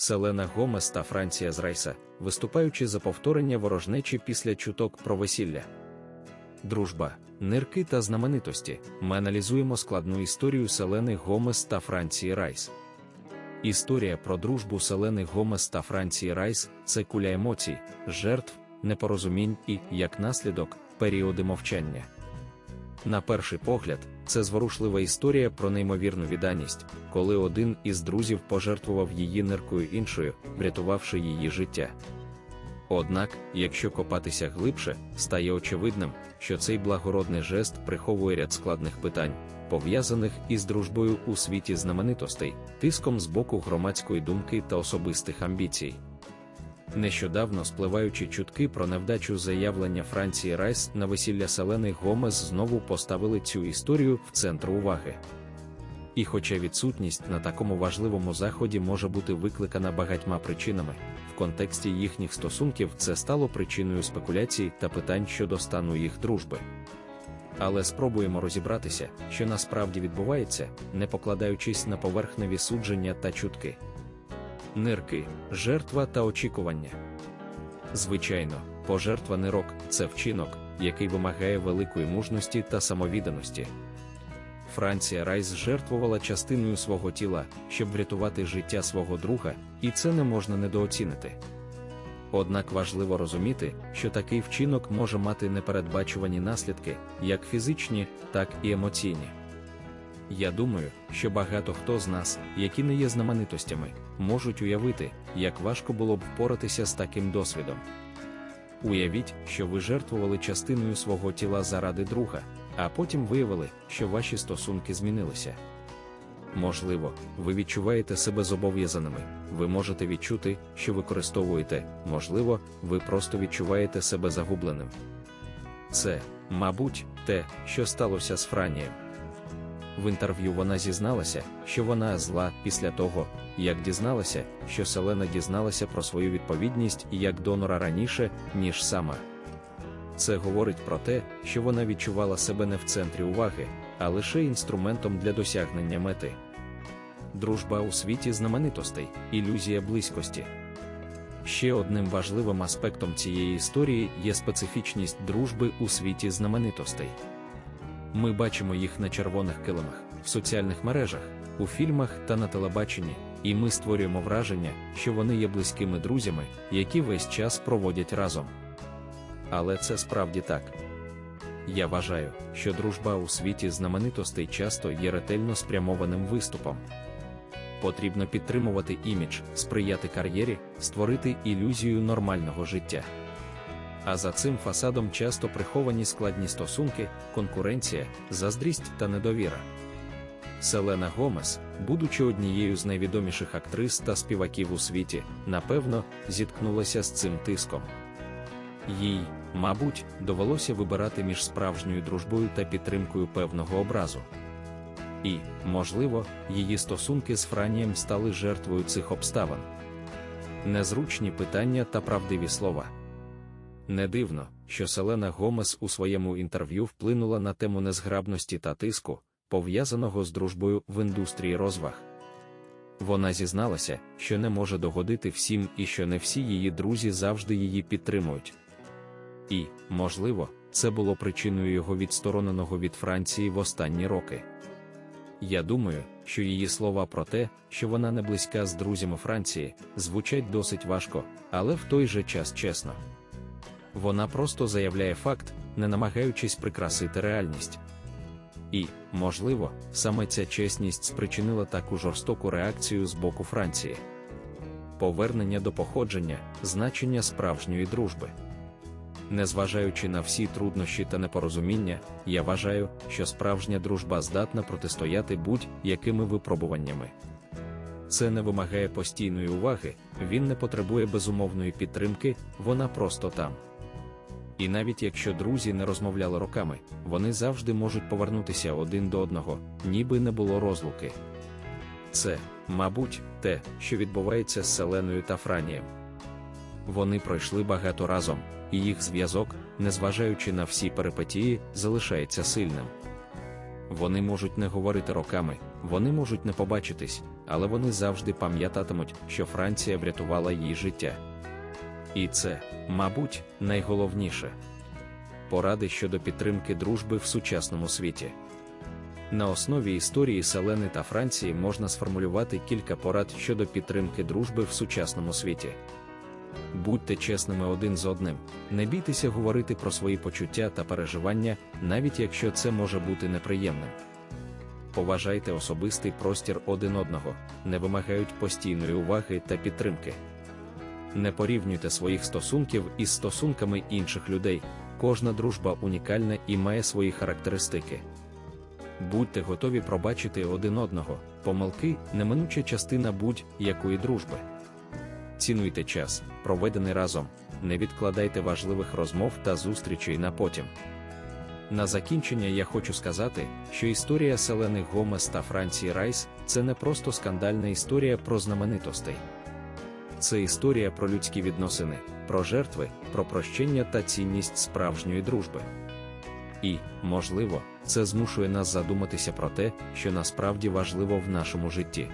Селена Гомес та Франція з Райса, виступаючи за повторення ворожнечі після чуток про весілля. Дружба, нирки та знаменитості. Ми аналізуємо складну історію Селени Гомес та Франції Райс. Історія про дружбу Селени Гомес та Франції Райс це куля емоцій, жертв, непорозумінь і, як наслідок, періоди мовчання. На перший погляд, це зворушлива історія про неймовірну відданість, коли один із друзів пожертвував її ниркою іншою, врятувавши її життя. Однак, якщо копатися глибше, стає очевидним, що цей благородний жест приховує ряд складних питань, пов'язаних із дружбою у світі знаменитостей, тиском з боку громадської думки та особистих амбіцій. Нещодавно спливаючі чутки про невдачу заявлення Франції Райс на весілля Селени Гомес знову поставили цю історію в центр уваги. І хоча відсутність на такому важливому заході може бути викликана багатьма причинами, в контексті їхніх стосунків це стало причиною спекуляцій та питань щодо стану їх дружби. Але спробуємо розібратися, що насправді відбувається, не покладаючись на поверхневі судження та чутки. Нирки, жертва та очікування. Звичайно, пожертва нирок це вчинок, який вимагає великої мужності та самовідданості. Франція Райс жертвувала частиною свого тіла, щоб врятувати життя свого друга, і це не можна недооцінити. Однак важливо розуміти, що такий вчинок може мати непередбачувані наслідки, як фізичні, так і емоційні. Я думаю, що багато хто з нас, які не є знаменитостями, можуть уявити, як важко було б впоратися з таким досвідом. Уявіть, що ви жертвували частиною свого тіла заради друга, а потім виявили, що ваші стосунки змінилися. Можливо, ви відчуваєте себе зобов'язаними, ви можете відчути, що використовуєте, можливо, ви просто відчуваєте себе загубленим. Це, мабуть, те, що сталося з Франієм. В інтерв'ю вона зізналася, що вона зла після того, як дізналася, що Селена дізналася про свою відповідність як донора раніше, ніж сама. Це говорить про те, що вона відчувала себе не в центрі уваги, а лише інструментом для досягнення мети. Дружба у світі знаменитостей, ілюзія близькості. Ще одним важливим аспектом цієї історії є специфічність дружби у світі знаменитостей. Ми бачимо їх на червоних килимах, в соціальних мережах, у фільмах та на телебаченні, і ми створюємо враження, що вони є близькими друзями, які весь час проводять разом. Але це справді так. Я вважаю, що дружба у світі знаменитостей часто є ретельно спрямованим виступом. Потрібно підтримувати імідж, сприяти кар'єрі, створити ілюзію нормального життя. А за цим фасадом часто приховані складні стосунки, конкуренція, заздрість та недовіра. Селена Гомес, будучи однією з найвідоміших актрис та співаків у світі, напевно, зіткнулася з цим тиском. Їй, мабуть, довелося вибирати між справжньою дружбою та підтримкою певного образу. І, можливо, її стосунки з Франієм стали жертвою цих обставин. Незручні питання та правдиві слова. Не дивно, що Селена Гомес у своєму інтерв'ю вплинула на тему незграбності та тиску, пов'язаного з дружбою в індустрії розваг. Вона зізналася, що не може догодити всім і що не всі її друзі завжди її підтримують. І, можливо, це було причиною його відстороненого від Франції в останні роки. Я думаю, що її слова про те, що вона не близька з друзями Франції, звучать досить важко, але в той же час чесно. Вона просто заявляє факт, не намагаючись прикрасити реальність. І, можливо, саме ця чесність спричинила таку жорстоку реакцію з боку Франції. Повернення до походження, значення справжньої дружби. Незважаючи на всі труднощі та непорозуміння, я вважаю, що справжня дружба здатна протистояти будь-якими випробуваннями. Це не вимагає постійної уваги, він не потребує безумовної підтримки, вона просто там. І навіть якщо друзі не розмовляли роками, вони завжди можуть повернутися один до одного, ніби не було розлуки. Це, мабуть, те, що відбувається з Селеною та Франієм. Вони пройшли багато разом, і їх зв'язок, незважаючи на всі перипетії, залишається сильним. Вони можуть не говорити роками, вони можуть не побачитись, але вони завжди пам'ятатимуть, що Франція врятувала їй життя. І це, мабуть, найголовніше поради щодо підтримки дружби в сучасному світі. На основі історії Селени та Франції можна сформулювати кілька порад щодо підтримки дружби в сучасному світі. Будьте чесними один з одним, не бійтеся говорити про свої почуття та переживання, навіть якщо це може бути неприємним. Поважайте особистий простір один одного, не вимагають постійної уваги та підтримки. Не порівнюйте своїх стосунків із стосунками інших людей, кожна дружба унікальна і має свої характеристики. Будьте готові пробачити один одного, помилки неминуча частина будь-якої дружби. Цінуйте час, проведений разом, не відкладайте важливих розмов та зустрічей на потім. На закінчення я хочу сказати, що історія Селени Гомес та Франції Райс це не просто скандальна історія про знаменитостей. Це історія про людські відносини, про жертви, про прощення та цінність справжньої дружби. І, можливо, це змушує нас задуматися про те, що насправді важливо в нашому житті.